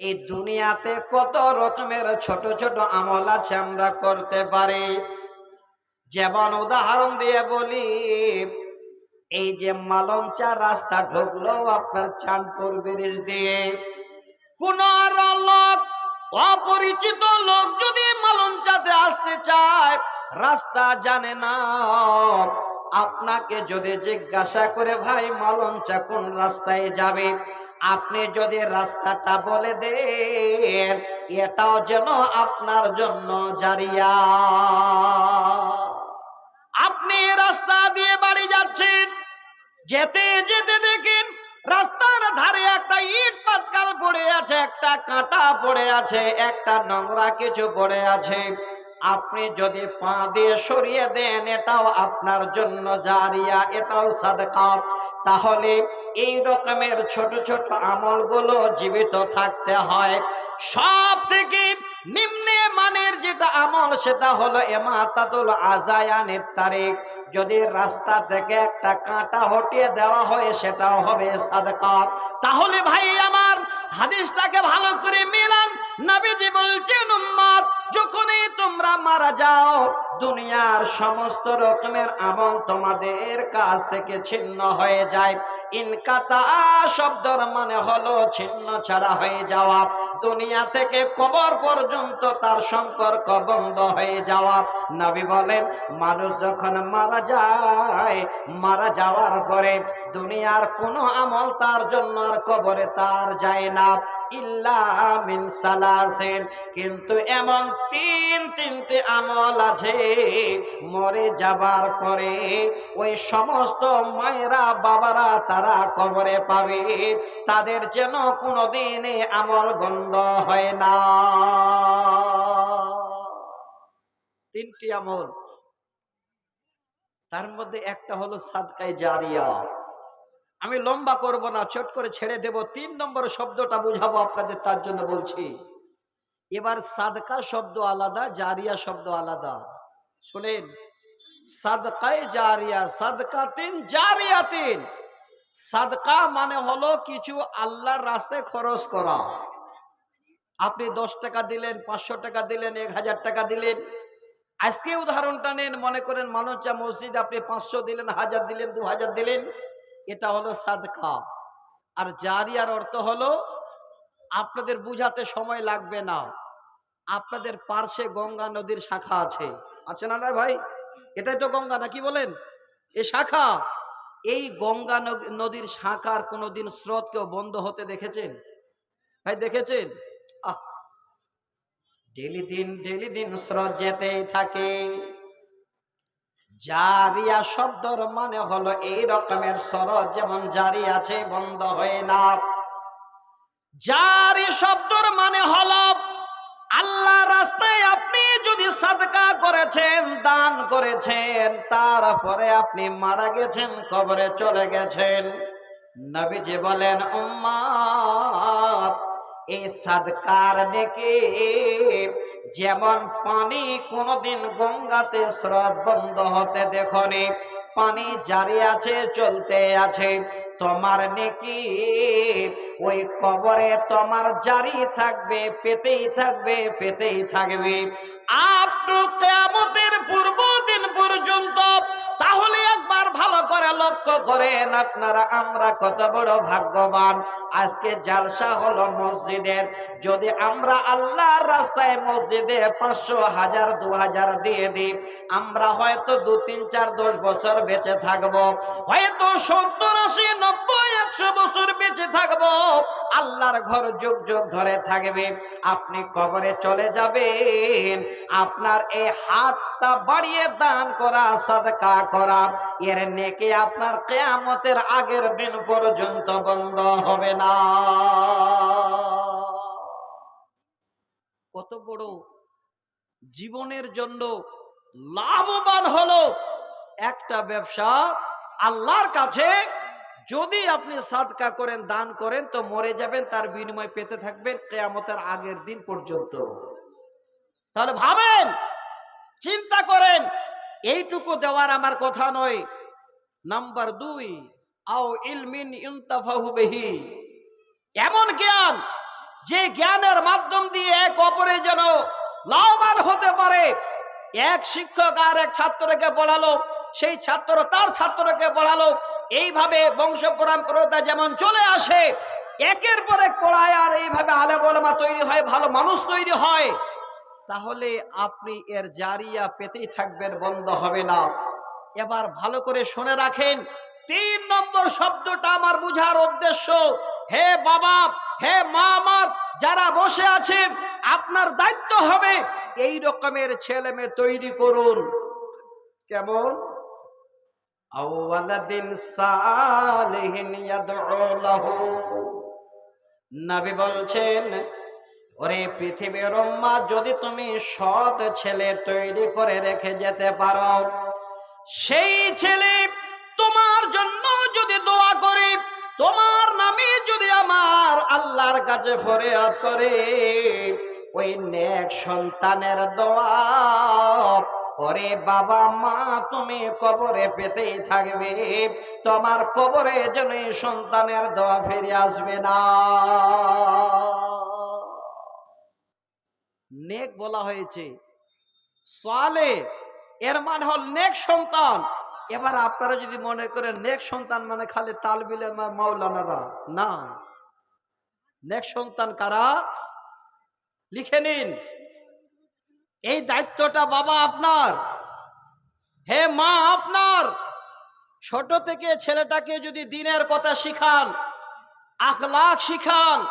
এই দুনিয়াতে কত রকমের ছোট ছোট আমল আছে আমরা করতে পারি। যেমন উদাহরণ দিয়ে বলি, এই যে মালঞ্চা রাস্তা ঢুকলো আপনার চাঁদপুর ব্রিজ দিয়ে। কোন লোক অপরিচিত লোক যদি মালঞ্চাতে আসতে চায়, রাস্তা জানে না। আপনাকে যদি জিজ্ঞাসা করে, ভাই, মালঞ্চা কোন রাস্তায় যাবে? আপনি যদি রাস্তাটা বলে দেন, এটাও যেন আপনার জন্য জারিয়া। আপনি রাস্তা দিয়ে বাড়ি যাচ্ছেন, যেতে যেতে দেখেন রাস্তার ধারে একটা ইট পাতকাল পড়ে আছে, একটা কাঁটা পড়ে আছে, একটা নোংরা কিছু পড়ে আছে। আপনি যদি পা দিয়ে সরিয়ে দেন, এটাও আপনার জন্য জারিয়া, এটাও সাদকা। তাহলে এই রকমের ছোট ছোট আমলগুলো জীবিত থাকতে হয়। সব থেকে নিম্নে মানের যেটা আমল, সেটা হলো এমাতাতুল আজায়ানের তারিখ। যদি রাস্তা থেকে একটা কাঁটা হটিয়ে দেওয়া হয়, সেটাও হবে সাদকা। তাহলে ভাই, আমার হাদিসটাকে ভালো করে মিলান। নবীজি বলছেন, উম্মত, যখনই তোমরা মারা যাও, দুনিয়ার সমস্ত রকমের আমল তোমাদের কাছ থেকে ছিন্ন হয়ে যায়। ইনকাতা শব্দর মানে হলো ছিন্ন ছাড়া হয়ে যাওয়া। দুনিয়া থেকে কবর পর্যন্ত তার সম্পর্ক বন্ধ হয়ে যাওয়া। নবী বলেন, মানুষ যখন মারা যায়, মারা যাওয়ার পরে দুনিয়ার কোনো আমল তার জন্য কবরে তার যায় না। কিন্তু এমন তিন, তিনটে আমল আছে, মরে যাবার পরে ওই সমস্ত মায়েরা, বাবারা তারা কবরে পাবে। তাদের যেন কোনোদিন আমল বন্ধ হয় না। তিনটি আমল। তার মধ্যে একটা হলো সাদকায় জারিয়া। আমি লম্বা করব না ছোট করে ছেড়ে দেব, তিন নম্বর শব্দটা বুঝাবো আপনাদের, তার জন্য বলছি। এবার সাদকা শব্দ আলাদা, জারিয়া শব্দ আলাদা। শোনেন, সাদকায় জারিয়া, সাদকা তিন, জারিয়া তিন। সাদকা মানে হলো কিছু আল্লাহর রাস্তায় খরচ করা। আপনি দশ টাকা দিলেন, পাঁচশো টাকা দিলেন, এক হাজার টাকা দিলেন। আজকে উদাহরণটা নেন, মনে করেন মানুষা মসজিদ আপনি পাঁচশো দিলেন, হাজার দিলেন, দু হাজার দিলেন। এটা হলো সাদকা। আর জারিয়ার অর্থ হলো, আপনাদের বুঝাতে সময় লাগবে না। আপনাদের পার্শ্বে গঙ্গা নদীর শাখা আছে। আছে না না ভাই? এটাই তো গঙ্গা নাকি বলেন? এ শাখা। এই গঙ্গা নদীর শাখার কোনোদিন স্রোত কেউ বন্ধ হতে দেখেছেন? ভাই, দেখেছেন? আহ! ডেলি দিন ডেলি দিন স্রোত যেতেই থাকে। জারিয়া শব্দর মানে হলো এই রকমের স্রোত যেমন জারি আছে, বন্ধ হয় না। জারি শব্দর মানে হলো আল্লাহ রাস্তায় আপনি যদি সাদকা করেছেন, দান করেছেন, তারপরে আপনি মারা গেছেন, কবরে চলে গেছেন। নবীজি বলেন উম্মাত এই সাদকার ডেকে যেমন পানি কোনোদিন গঙ্গাতে স্রোত বন্ধ হতে দেখনি, পানি জারি আছে, চলতে আছে। তোমার নেকি, ওই কবরে তোমার জারি থাকবে, পেতেই থাকবে পেতেই থাকবে। আপটু কেমতের পূর্ব দিন পর্যন্ত তাহলে একবার ভালো করে লক্ষ্য করেন আপনারা, আমরা কত বড় ভাগ্যবান। আজকে জালসা হলো মসজিদের। যদি আমরা আল্লাহর রাস্তায় মসজিদে পাঁচশো হাজার, দু হাজার দিয়ে দিই, আমরা হয়তো দু, তিন, চার, দশ বছর বেঁচে থাকব। হয়তো সত্তর, আশি, নব্বই, একশো বছর বেঁচে থাকব। আল্লাহর ঘর যুগ যুগ ধরে থাকবে। আপনি কবরে চলে যাবেন। আপনার এই হাতটা বাড়িয়ে দান করা, সাদকা করা এর নেকে আপনার কেয়ামতের আগের দিন পর্যন্ত বন্ধ হবে না। কত বড় জীবনের জন্য লাভবান হলো একটা ব্যবসা আল্লাহর কাছে। যদি আপনি সাদকা করেন, দান করেন, তো মরে যাবেন, তার বিনিময় পেতে থাকবেন কেয়ামতের আগের দিন পর্যন্ত। তাহলে ভাবেন, চিন্তা করেন, এইটুকু দেওয়ার আমার কথা নয়। নাম্বার দুই, আও ইলমিন ইনতাফাহু বিহি। এমন জ্ঞান যে জ্ঞানের মাধ্যম দিয়ে এক অপরে যেন লাভবান হতে পারে। এক শিক্ষক আর এক ছাত্রকে পড়ালো, সেই ছাত্র তার ছাত্রকে পড়ালো। এইভাবে বংশ পরম্পরতা যেমন চলে আসে, একের পর এক পড়ায় আর এইভাবে আলে বলমা তৈরি হয়, ভালো মানুষ তৈরি হয়। তাহলে আপনি এর জারিয়া পেতেই থাকবেন, বন্ধ হবে না। এবার ভালো করে শুনে রাখেন। তিন নম্বর শব্দটা আমার বুঝার উদ্দেশ্য, হে বাবা, হে মা আমার, যারা বসে আছেন, আপনার দায়িত্ব হবে এই রকমের ছেলে মেয়ে তৈরি করুন। কেমন? লাহু। বলছেন, ওরে পৃথিবীর যদি তুমি সৎ ছেলে তৈরি করে রেখে যেতে পারো সেই ছেলে তোমার জন্য যদি দোয়া করে, তোমার নামে যদি আমার আল্লাহর কাছে ফরিয়াদ করে, ওই নেক সন্তানের দোয়া, ওরে বাবা মা, তুমি কবরে পেতেই থাকবে। তোমার কবরে যেন সন্তানের দোয়া ফিরে আসবে না। নেক বলা হয়েছে সালে এর মানে হল নেক সন্তান। এবার আপনারা যদি মনে করেন, নেক সন্তান মানে খালি তালবিলে মাওলানারা। না। নেক সন্তান কারা? লিখে নিন। এই দায়িত্বটা বাবা আপনার। হে মা আপনার। ছোট থেকে ছেলেটাকে যদি দিনের কথা শিখান, আখলাখ শিখান,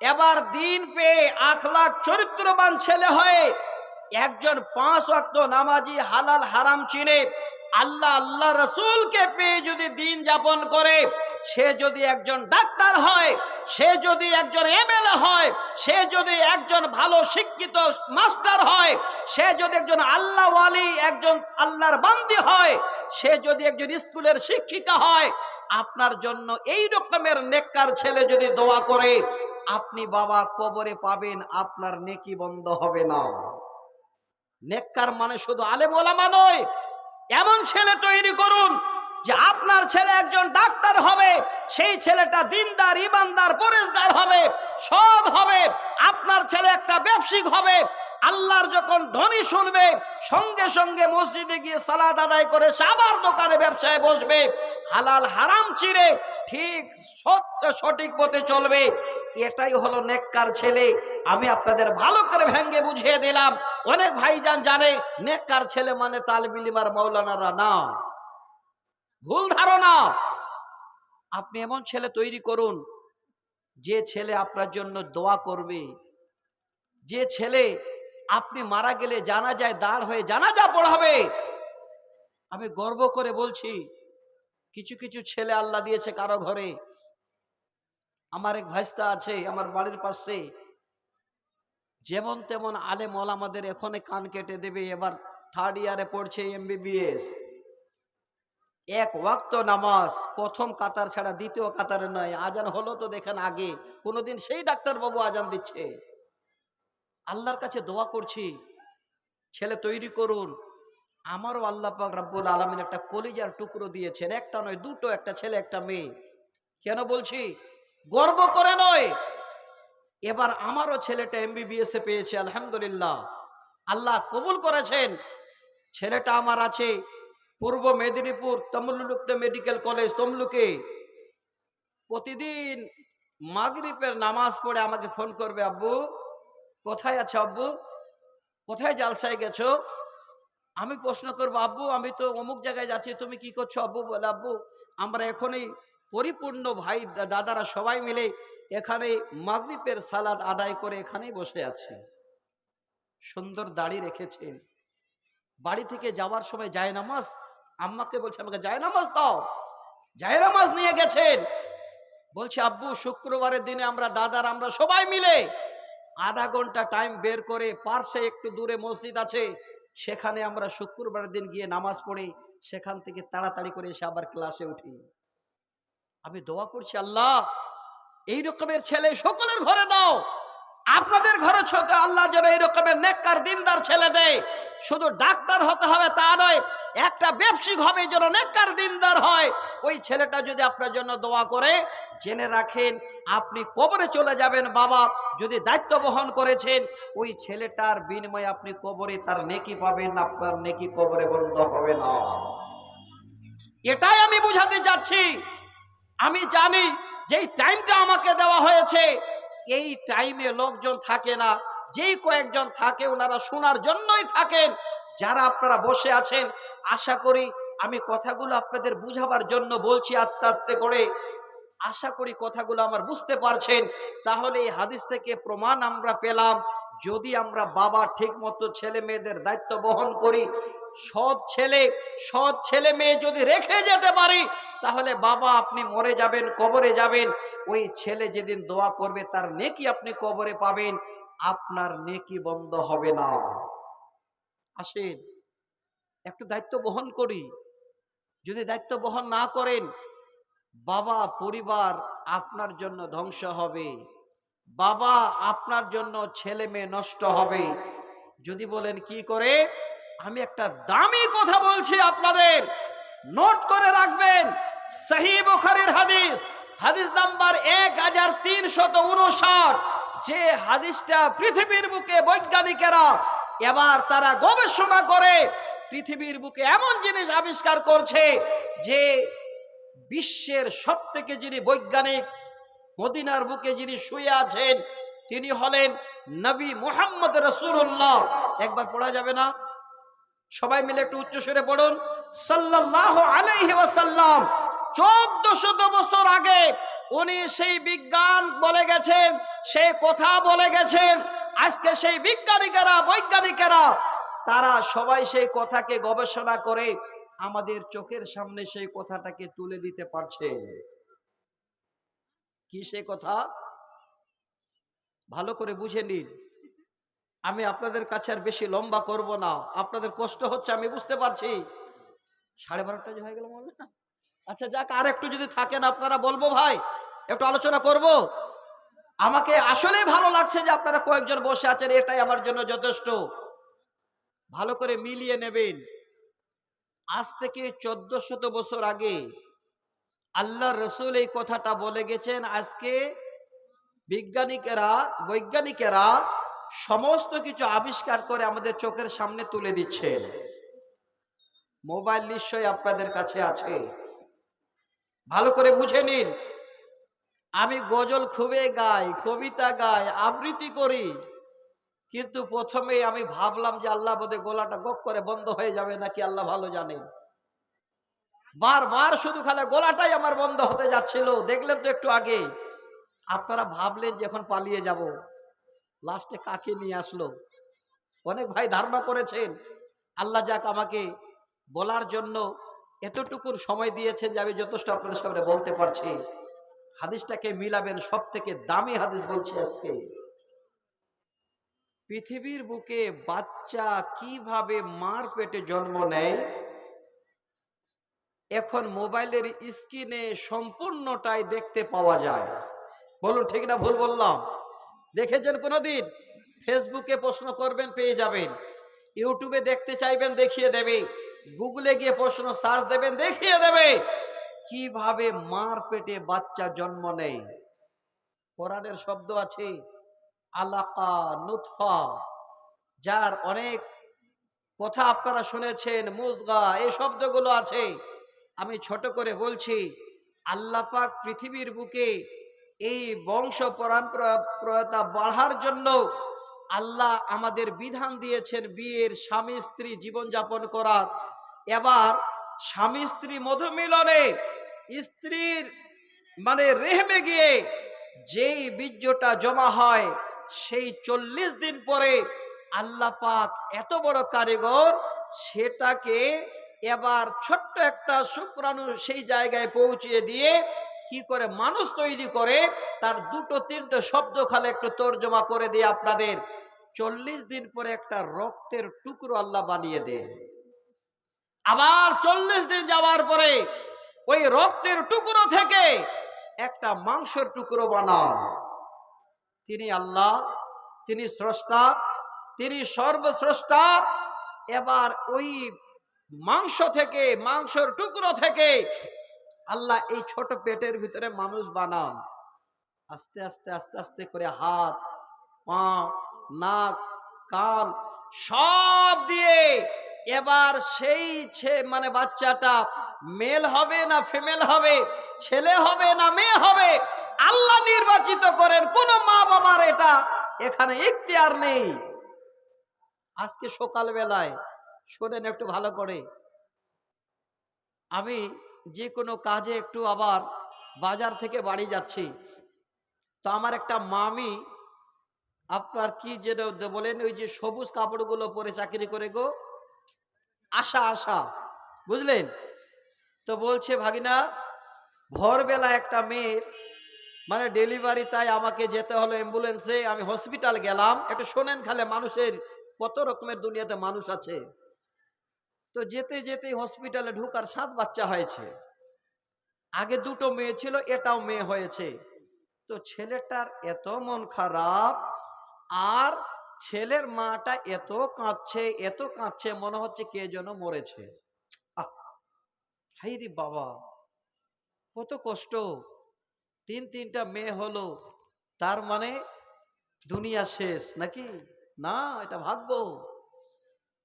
এবার দিন পেয়ে আখলাখ চরিত্রবান ছেলে হয়ে একজন পাঁচ ওয়াক্ত নামাজি হালাল হারাম চিনে, আল্লাহ আল্লাহ রসুলকে পেয়ে যদি দিন যাপন করে, সে যদি একজন ডাক্তার হয়, সে যদি একজন এমএলএ হয়, সে যদি একজন ভালো শিক্ষিত মাস্টার হয়, সে যদি একজন আল্লাহ ওয়ালি, একজন আল্লাহর বান্দি হয়, সে যদি একজন স্কুলের শিক্ষিকা হয়, আপনার জন্য এই রকমের নেককার ছেলে যদি দোয়া করে, আপনি বাবা কবরে পাবেন, আপনার নেকি বন্ধ হবে না। নেককার মানে শুধু আলেম ওলামা নয়, এমন ছেলে তৈরি করুন যে আপনার ছেলে একজন ডাক্তার হবে, সেই ছেলেটা দিনদার, ইমানদার পরেশদার হবে, সৎ হবে, আপনার ছেলে একটা ব্যবসায়িক হবে, আল্লাহর যখন ধ্বনি শুনবে, সঙ্গে সঙ্গে মসজিদে গিয়ে সালাদ আদায় করে সে আবার দোকানে ব্যবসায় বসবে, হালাল হারাম চিরে ঠিক সত্য সঠিক পথে চলবে। এটাই হলো নেককার ছেলে। আমি আপনাদের ভালো করে ভেঙ্গে বুঝিয়ে দিলাম। অনেক ভাইজান জানে, নেককার ছেলে মানে তালবিলিমার মৌলানারা না। ভুল ধারণা। আপনি এমন ছেলে তৈরি করুন, যে ছেলে আপনার জন্য দোয়া করবে। যে ছেলে আপনি মারা গেলে জানা যায় দাঁড় হয়ে জানাজা পড়াবে। আমি গর্ব করে বলছি, কিছু কিছু ছেলে আল্লাহ দিয়েছে কারও ঘরে। আমার এক ভাইস্তা আছে, আমার বাড়ির পাশে। যেমন তেমন আলে আমাদের এখানে কান কেটে দেবে, এবার থার্ড ইয়ারে পড়ছে এমবিবিএস এক ওয়াক্ত নামাজ, প্রথম কাতার ছাড়া দ্বিতীয় কাতারে নয়, আজান হলো তো দেখেন আগে, কোনোদিন সেই ডাক্তার বাবু আজান দিচ্ছে। আল্লাহর কাছে দোয়া করছি, ছেলে তৈরি করুন। আমারও আল্লাহ পাক রাব্বুল আলমিন একটা কলিজার টুকরো দিয়েছেন, একটা নয়, দুটো, একটা ছেলে, একটা মেয়ে। কেন বলছি? গর্ব করে নয়। এবার আমারও ছেলেটা এমবিবিএস এ পেয়েছে, আলহামদুলিল্লাহ। আল্লাহ কবুল করেছেন। ছেলেটা আমার আছে পূর্ব মেদিনীপুর তমলুকতে মেডিকেল কলেজ তমলুকে। প্রতিদিন মাগরিবের নামাজ পড়ে আমাকে ফোন করবে, আব্বু, কোথায় আছে আব্বু? কোথায় জালসায় গেছো? আমি প্রশ্ন করব, আব্বু, আমি তো অমুক জায়গায় যাচ্ছি, তুমি কি করছ? আব্বু বলে, আব্বু, আমরা এখনই পরিপূর্ণ ভাই দাদারা সবাই মিলে এখানে মাগরিবের সালাদ আদায় করে এখানেই বসে আছে। সুন্দর দাড়ি রেখেছেন। বাড়ি থেকে যাওয়ার সময় যায় নামাজ আম্মাকে বলছে, আমাকে যায় নামাজ দাও যায় নামাজ নিয়ে গেছেন। বলছে, আব্বু, শুক্রবারের দিনে আমরা, দাদার আমরা সবাই মিলে আধা ঘণ্টা টাইম বের করে পার্শ্বে একটু দূরে মসজিদ আছে, সেখানে আমরা শুক্রবারের দিন গিয়ে নামাজ পড়ি, সেখান থেকে তাড়াতাড়ি করে এসে আবার ক্লাসে উঠি। আমি দোয়া করছি, আল্লাহ, এই রকমের ছেলে সকলের ঘরে দাও। আপনাদের ঘরে ছোট, আল্লাহ যেন এই রকমের নেককার, দিনদার ছেলে দেয়। শুধু ডাক্তার হতে হবে তা নয়, একটা ব্যবসায়িক হবে যেন নেককার, দিনদার হয়। ওই ছেলেটা যদি আপনার জন্য দোয়া করে, জেনে রাখেন, আপনি কবরে চলে যাবেন, বাবা, যদি দায়িত্ব বহন করেছেন, ওই ছেলেটার বিনিময়ে আপনি কবরে, তার নেকি পাবেন, আপনার নেকি কবরে বন্ধ হবে না। এটাই আমি বুঝাতে যাচ্ছি আমি জানি যেই টাইমটা আমাকে দেওয়া হয়েছে, এই টাইমে লোকজন থাকে না। যেই কয়েকজন থাকে, ওনারা শোনার জন্যই থাকেন। যারা আপনারা বসে আছেন, আশা করি আমি কথাগুলো আপনাদের বুঝাবার জন্য বলছি আস্তে আস্তে করে। আশা করি কথাগুলো আমার বুঝতে পারছেন। তাহলে এই হাদিস থেকে প্রমাণ আমরা পেলাম যদি আমরা বাবা ঠিক মতো ছেলে মেয়েদের দায়িত্ব বহন করি, সৎ ছেলে সৎ ছেলে মেয়ে যদি রেখে যেতে পারি, তাহলে বাবা আপনি মরে যাবেন, কবরে যাবেন। ওই ছেলে যেদিন দোয়া করবে, তার নেকি আপনি কবরে পাবেন। আপনার নেকি বন্ধ হবে না। আসেন, একটু দায়িত্ব বহন করি। যদি দায়িত্ব বহন না করেন, বাবা, পরিবার আপনার জন্য ধ্বংস হবে। বাবা, আপনার জন্য ছেলে মেয়ে নষ্ট হবে। যদি বলেন, কি করে? আমি একটা দামি কথা বলছি আপনাদের। নোট করে রাখবেন, সহি বুখারীর হাদিস। হাদিস নাম্বার এক হাজার তিনশত উনষাট। যে হাদিসটা পৃথিবীর বুকে বৈজ্ঞানিকেরা এবার তারা গবেষণা করে, পৃথিবীর বুকে এমন জিনিস আবিষ্কার করছে যে বিশ্বের সব থেকে যিনি বৈজ্ঞানিক মদিনার বুকে যিনি শুয়ে আছেন, তিনি হলেন নবী মোহাম্মদ রসুল্লাহ একবার পড়া যাবে না? সবাই মিলে একটু উচ্চ সুরে পড়ুন। সাল্লাহ আলাইহি ওয়াসাল্লাম চোদ্দ শত বছর আগে উনি সেই বিজ্ঞান বলে গেছেন সেই কথা বলে গেছেন, আজকে সেই বিজ্ঞানিকেরা, বৈজ্ঞানিকেরা, তারা সবাই সেই কথাকে গবেষণা করে আমাদের চোখের সামনে সেই কথাটাকে তুলে দিতে পারছেন। কি সে কথা? ভালো করে বুঝে নিন। আমি আপনাদের কাছে আর বেশি লম্বা করব না। আপনাদের কষ্ট হচ্ছে, আমি বুঝতে পারছি। সাড়ে বারোটা যে হয়ে গেল মনে আচ্ছা যাক, আর একটু যদি থাকেন, আপনারা বলব ভাই, একটু আলোচনা করব। আমাকে আসলেই ভালো লাগছে যে আপনারা কয়েকজন বসে আছেন, এটাই আমার জন্য যথেষ্ট। ভালো করে মিলিয়ে নেবেন। আজ থেকে চোদ্দ শত বছর আগে আল্লাহ রসুল এই কথাটা বলে গেছেন, আজকে বিজ্ঞানিকেরা, বৈজ্ঞানিকেরা সমস্ত কিছু আবিষ্কার করে আমাদের চোখের সামনে তুলে দিচ্ছেন। মোবাইল নিশ্চয়ই আপনাদের কাছে আছে। ভালো করে বুঝে নিন। আমি গজল খুবই গাই, কবিতা গাই, আবৃত্তি করি, কিন্তু প্রথমে আমি ভাবলাম যে আল্লাহ বোধে গোলাটা গক করে বন্ধ হয়ে যাবে, নাকি আল্লাহ ভালো জানেন? বারবার শুধু খালে গোলাটাই আমার বন্ধ হতে যাচ্ছিল। দেখলেন তো একটু আগে। আপনারা ভাবলেন যে এখন পালিয়ে যাব। লাস্টে কাকে নিয়ে আসলো? অনেক ভাই ধারণা করেছেন, আল্লাহ যাক আমাকে বলার জন্য এতটুকুর সময় দিয়েছেন যে আমি যথেষ্ট আপনাদের সামনে বলতে পারছি। হাদিসটাকে মিলাবেন সব থেকে দামি হাদিস বলছি আজকে। পৃথিবীর বুকে বাচ্চা কীভাবে মার পেটে জন্ম নেয়? এখন মোবাইলের স্ক্রিনে সম্পূর্ণটাই দেখতে পাওয়া যায়। বলুন, ঠিক না ভুল বললাম? দেখেছেন কোনোদিন? ফেসবুকে প্রশ্ন করবেন, পেয়ে যাবেন। ইউটিউবে দেখতে চাইবেন, দেখিয়ে দেবে। গুগলে গিয়ে প্রশ্ন সার্চ দেবেন, দেখিয়ে দেবে। কীভাবে মার পেটে বাচ্চা জন্ম নেয়? কোরআনের শব্দ আছে, আলাকা নুতফা, যার অনেক কথা আপনারা শুনেছেন, মুজগা, এই শব্দগুলো আছে। আমি ছোট করে বলছি, আল্লাহ পাক পৃথিবীর বুকে এই বংশ পরম্পরা বাড়ার জন্য আল্লাহ আমাদের বিধান দিয়েছেন বিয়ের স্বামী স্ত্রী জীবনযাপন করার এবার স্বামী স্ত্রী মধুমিলনে স্ত্রীর মানে রেহমে গিয়ে যেই বীর্যটা জমা হয়, সেই চল্লিশ দিন পরে আল্লাহ পাক এত বড় কারিগর, সেটাকে এবার ছোট্ট একটা শুক্রাণু সেই জায়গায় পৌঁছিয়ে দিয়ে কি করে মানুষ তৈরি করে, তার দুটো তিনটে শব্দ খালে একটু তর্জমা করে দিয়ে আপনাদের চল্লিশ দিন পরে একটা রক্তের টুকরো আল্লাহ বানিয়ে দেন। আবার চল্লিশ দিন যাওয়ার পরে ওই রক্তের টুকরো থেকে একটা মাংসের টুকরো বানান। তিনি আল্লাহ, তিনি স্রষ্টা, তিনি সর্বস্রষ্টা, এবার ওই মাংস থেকে, মাংসর টুকরো থেকে আল্লাহ এই ছোট পেটের ভিতরে মানুষ বানান। আস্তে আস্তে আস্তে আস্তে করে হাত, পা, নাক, কান সব দিয়ে এবার সেই ছে মানে বাচ্চাটা মেল হবে না ফিমেল হবে, ছেলে হবে না মেয়ে হবে, আল্লাহ নির্বাচিত করেন। কোন মা বাবার এটা এখানে ইখতিয়ার নেই। আজকে সকাল বেলায় শোনেন একটু ভালো করে। আমি যে কোনো কাজে একটু আবার বাজার থেকে বাড়ি যাচ্ছি। তো আমার একটা মামি আপনার কি যেটা বলেন ওই যে সবুজ কাপড়গুলো পরে চাকরি করে গো। আশা আশা, বুঝলেন? তো বলছে, ভাগিনা, ভোরবেলা একটা মেয়ের মানে ডেলিভারি তাই আমাকে যেতে হলো অ্যাম্বুলেন্সে। আমি হসপিটাল গেলাম। একটু শোনেন খালে মানুষের কত রকমের দুনিয়াতে মানুষ আছে। তো যেতে যেতে হসপিটালে ঢুকার সাত বাচ্চা হয়েছে। আগে দুটো মেয়ে ছিল, এটাও মেয়ে হয়েছে। তো ছেলেটার এত মন খারাপ, আর ছেলের মাটা এত কাঁদছে এত কাঁদছে, মনে হচ্ছে কে যেন মরেছে। হাই রে বাবা, কত কষ্ট। তিন তিনটা মেয়ে হলো, তার মানে দুনিয়া শেষ নাকি? না, এটা ভাগ্য।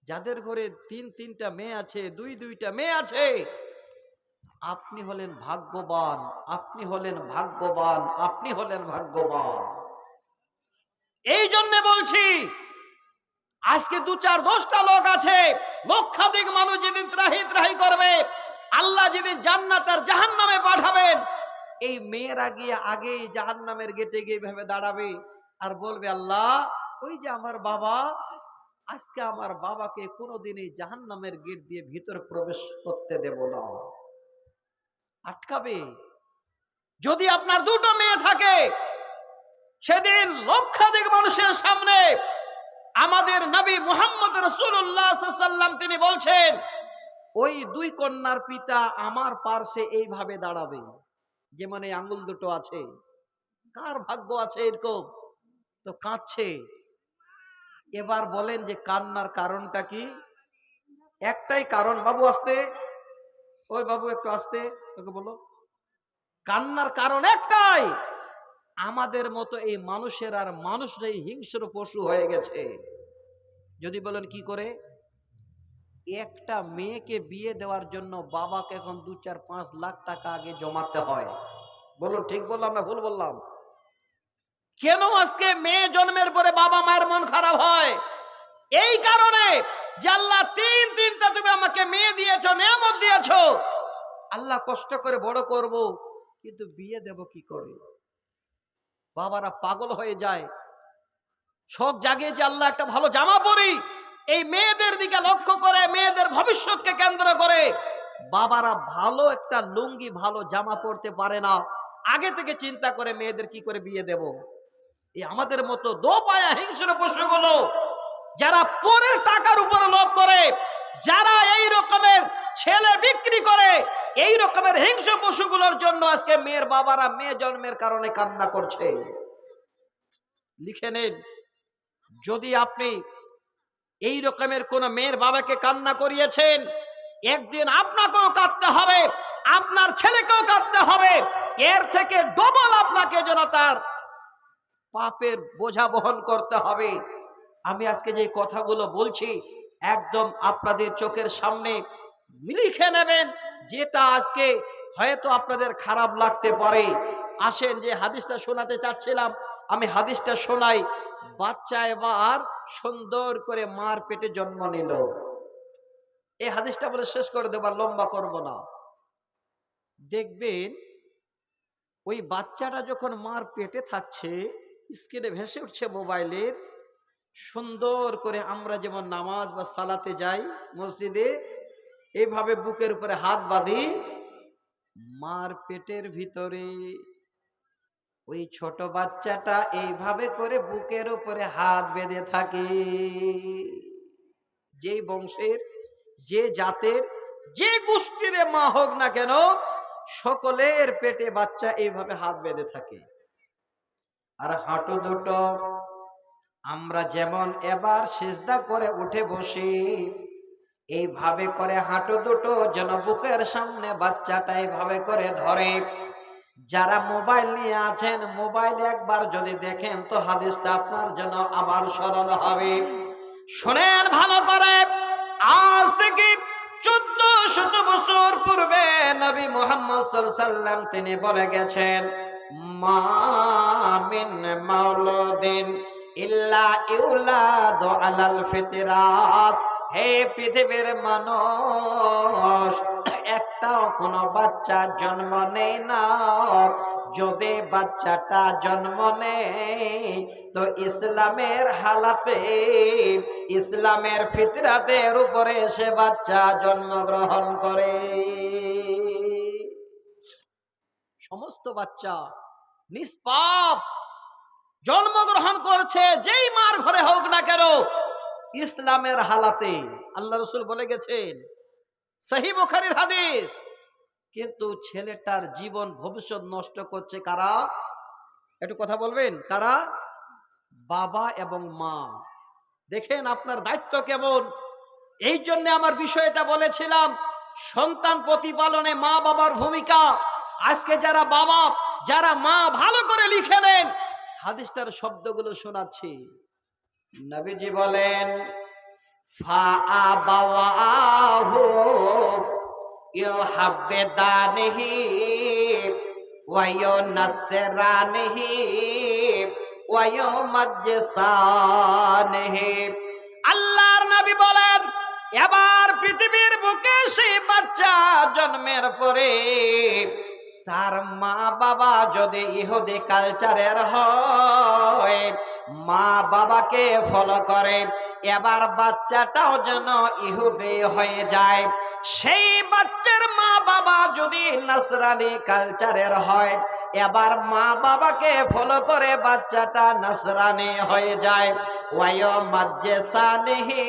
যাদের ঘরে তিন, তিনটা মেয়ে আছে, দুই, দুইটা মেয়ে আছে, আপনি হলেন ভাগ্যবান, আপনি হলেন ভাগ্যবান, আপনি হলেন ভাগ্যবান। এই জন্য বলছি, আজকে দু চার দশটা লোক আছে, লক্ষাধিক মানুষ যেদিন ত্রাহি ত্রাহি করবে, আল্লাহ যেদিন জান্নাত আর জাহান নামে পাঠাবেন, এই মেয়েরা গিয়ে আগেই জাহান নামের গেটে গিয়ে ভেবে দাঁড়াবে আর বলবে, আল্লাহ, ওই যে আমার বাবা আজকে আমার বাবাকে কোনোদিন এই জাহান নামের গেট দিয়ে ভিতরে প্রবেশ করতে দেব না। আটকাবে। যদি আপনার দুটো মেয়ে থাকে, সেদিন লক্ষাধিক মানুষের সামনে আমাদের নবী মুহাম্মদ রসুল্লাহ সাল্লাম তিনি বলছেন, ওই দুই কন্যার পিতা আমার পার্শ্বে এইভাবে দাঁড়াবে। যেমন এই আঙ্গুল দুটো আছে। কার ভাগ্য আছে এরকম? তো কাঁদছে। এবার বলেন যে কান্নার কারণটা কি? একটাই কারণ, বাবু আসতে। ওই বাবু একটু আসতে তোকে বলো। কান্নার কারণ একটাই, আমাদের মতো এই মানুষের আর মানুষরাই হিংস্র পশু হয়ে গেছে। যদি বলেন কি করে? একটা মেয়েকে বিয়ে দেওয়ার জন্য বাবাকে এখন দু চার পাঁচ লাখ টাকা আগে জমাতে হয়। বলুন, ঠিক বললাম না ভুল বললাম? কেন আজকে মেয়ে জন্মের পরে বাবা মায়ের মন খারাপ হয়? এই কারণে যে আল্লাহ তিন তিনটা তুমি আমাকে মেয়ে দিয়েছ, নিয়ামত দিয়েছ। আল্লাহ কষ্ট করে বড় করব, কিন্তু বিয়ে দেব কি করে? বাবারা পাগল হয়ে যায়। শখ জাগে যে আল্লাহ একটা ভালো জামা পরি। এই মেয়েদের দিকে লক্ষ্য করে, মেয়েদের ভবিষ্যৎকে কেন্দ্র করে বাবারা ভালো একটা লুঙ্গি, ভালো জামা পরতে পারে না। আগে থেকে চিন্তা করে মেয়েদের কি করে বিয়ে দেব? এই আমাদের মতো দোপায়া হিংস্র পশুগুলো যারা পরের টাকার উপরে লোভ করে, যারা এই রকমের ছেলে বিক্রি করে, এই রকমের হিংস্র পশুগুলোর জন্য আজকে মেয়ের বাবারা মেয়ে জন্মের কারণে কান্না করছে। লিখে নেন, যদি আপনি এই রকমের কোন মেয়ের বাবাকে কান্না করিয়েছেন, একদিন আপনাকেও কাঁদতে হবে, আপনার ছেলেকেও কাঁদতে হবে, এর থেকে ডবল আপনাকে যেন তার পাপের বোঝা বহন করতে হবে। আমি আজকে যে কথাগুলো বলছি, একদম আপনাদের চোখের সামনে লিখে নেবেন, যেটা আজকে হয়তো আপনাদের খারাপ লাগতে পারে। আসেন যে হাদিসটা শোনাতে চাচ্ছিলাম, আমি হাদিসটা শোনাই। বাচ্চা এবার সুন্দর করে মার পেটে জন্ম নিল। এই হাদিসটা বলে শেষ করে দেবার লম্বা করব না। দেখবেন, ওই বাচ্চাটা যখন মার পেটে থাকছে স্ক্রিনে ভেসে উঠছে মোবাইলের। সুন্দর করে আমরা যেমন নামাজ বা সালাতে যাই মসজিদে এইভাবে বুকের উপরে হাত বাঁধি, মার পেটের ভিতরে ওই ছোট বাচ্চাটা এইভাবে করে বুকের উপরে হাত বেঁধে থাকে। যেই বংশের, যে জাতের, যে গোষ্ঠীর মা হোক না কেন, সকলের পেটে বাচ্চা এইভাবে হাত বেঁধে থাকে। আর হাঁটু দুটো। আমরা যেমন এবার সেজদা করে উঠে বসি, এইভাবে করে হাঁটু দুটো যেন বুকের সামনে বাচ্চাটা এইভাবে করে ধরে। যারা মোবাইল নিয়ে আছেন, মোবাইল একবার যদি দেখেন তো হাদিসটা আপনার জন্য আবার স্মরণ হবে। শোনেন ভালো করে, আজ থেকে চোদ্দ শত বছর পূর্বে নবী মোহাম্মদ সাল্লাম তিনি বলে গেছেন মা মিন মাউলুদিন ইল্লা ইউলাদ আলাল ফিতরাত। হে পৃথিবীর মানুষ, একটাও কোনো বাচ্চা জন্ম নেই না। যদি বাচ্চাটা জন্ম নেয় তো ইসলামের হালাতে, ইসলামের ফিতরাতের উপরে সে বাচ্চা জন্মগ্রহণ করে। সমস্ত বাচ্চা নিষ্পাপ জন্মগ্রহণ করছে, যেই মার ঘরে হোক না কেন, ইসলামের হালাতে। আল্লাহ রসুল বলে গেছেন সহি বুখারির হাদিস, কিন্তু ছেলেটার জীবন ভবিষ্যৎ নষ্ট করছে কারা? একটু কথা বলবেন, কারা? বাবা এবং মা। দেখেন আপনার দায়িত্ব কেমন? এই জন্য আমার বিষয়টা বলেছিলাম, সন্তান প্রতিপালনে মা বাবার ভূমিকা আজকে যারা বাবা, যারা মা ভালো করে লিখে নেন, হাদিসটার শব্দগুলো শোনাচ্ছি। নবীজি বলেন ওয়া ওয়া আল্লাহর নবী বলেন, এবার পৃথিবীর বুকে সেই বাচ্চা জন্মের পরে তার মা বাবা যদি ইহুদি কালচারের হয় মা বাবাকে ফলো করে। এবার বাচ্চাটাও যেন ইহুদি হয়ে যায়। সেই বাচ্চার মা বাবা যদি নাসরানি কালচারের হয়, এবার মা বাবাকে ফলো করে বাচ্চাটা নাসরানি হয়ে যায়। ওয়ায়ো মাজ্জেসানিহি,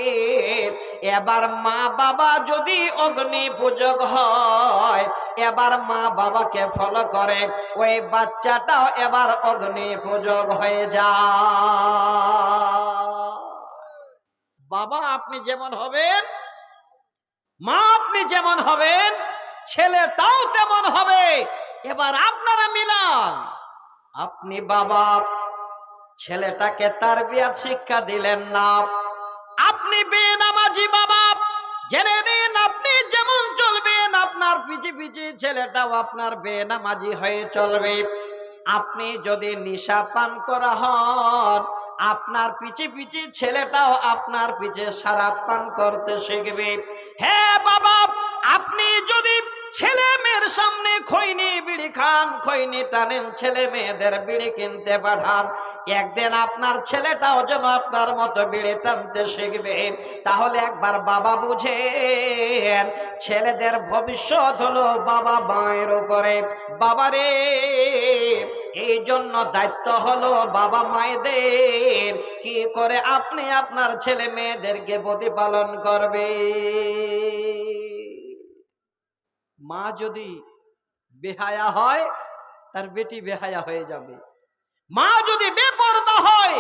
এবার মা বাবা যদি অগ্নি পূজক হয়, এবার মা বাবাকে ফলো করে। ওই বাচ্চাটাও এবার অগ্নি পূজক হয়ে যায়। বাবা আপনি যেমন হবেন, মা আপনি যেমন হবেন, ছেলেটাও তেমন হবে। এবার আপনারা মিলান। আপনি বাবা, ছেলেটাকে তার বিয়ার শিক্ষা দিলেন না। আপনি বেনামাজি বাবা, জেনে নিন আপনি যেমন চলবেন, আপনার পিছি পিছি ছেলেটাও আপনার বেনামাজি হয়ে চলবে। আপনি যদি নিশা পান করা হন আপনার পিছে পিছে ছেলেটাও আপনার পিছে সারা পান করতে শিখবে। হ্যাঁ বাবা, আপনি যদি ছেলে মেয়ের সামনে খৈনি বিড়ি খান, খৈনি টানেন, ছেলে মেয়েদের বিড়ি কিনতে পাঠান, একদিন আপনার ছেলেটাও যেন আপনার মতো বিড়ি টানতে শিখবে। তাহলে একবার বাবা বুঝেন, ছেলেদের ভবিষ্যৎ হলো বাবা মায়ের উপরে। বাবারে এই জন্য দায়িত্ব হলো বাবা মায়েদের। কি করে আপনি আপনার ছেলে মেয়েদেরকে প্রতিপালন করবে? মা যদি বেহায়া হয়, তার বেটি বেহায়া হয়ে যাবে। মা যদি বেপর্দা হয়,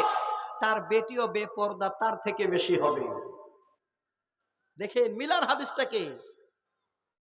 তার বেটিও বেপর্দা, তার থেকে বেশি হবে। দেখেন মিলান হাদিসটাকে